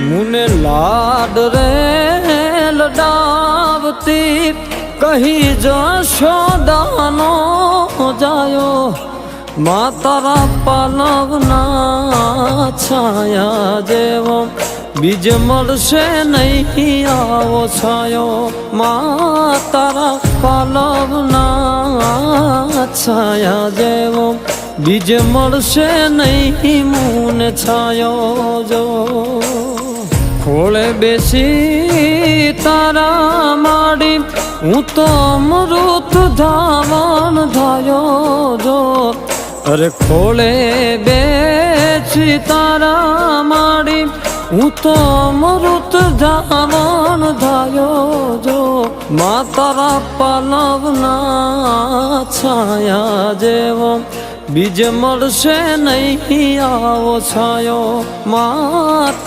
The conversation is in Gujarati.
મુને લાડ રે લડાવતી, કહી જશોદાનો જાયો મા તારા પાલવના છાયા જેવો, બીજ મળશે નહીં આવો છાયો મા તારા પાલવના છાયા જેવો, બીજ મળશે નહીં મૂન છાયો જો. ખોળે બેસી તારા માડી, હું તો અમૃત ધાવણ ધાયો જો. અરે ખોળે બેસી તારા માડી, હું તો અમૃત ધાવણ ધાયો જો. મા તારા પાલવના છાયા જેવો, બીજ મળશે નહીં આવો છાયો. માતા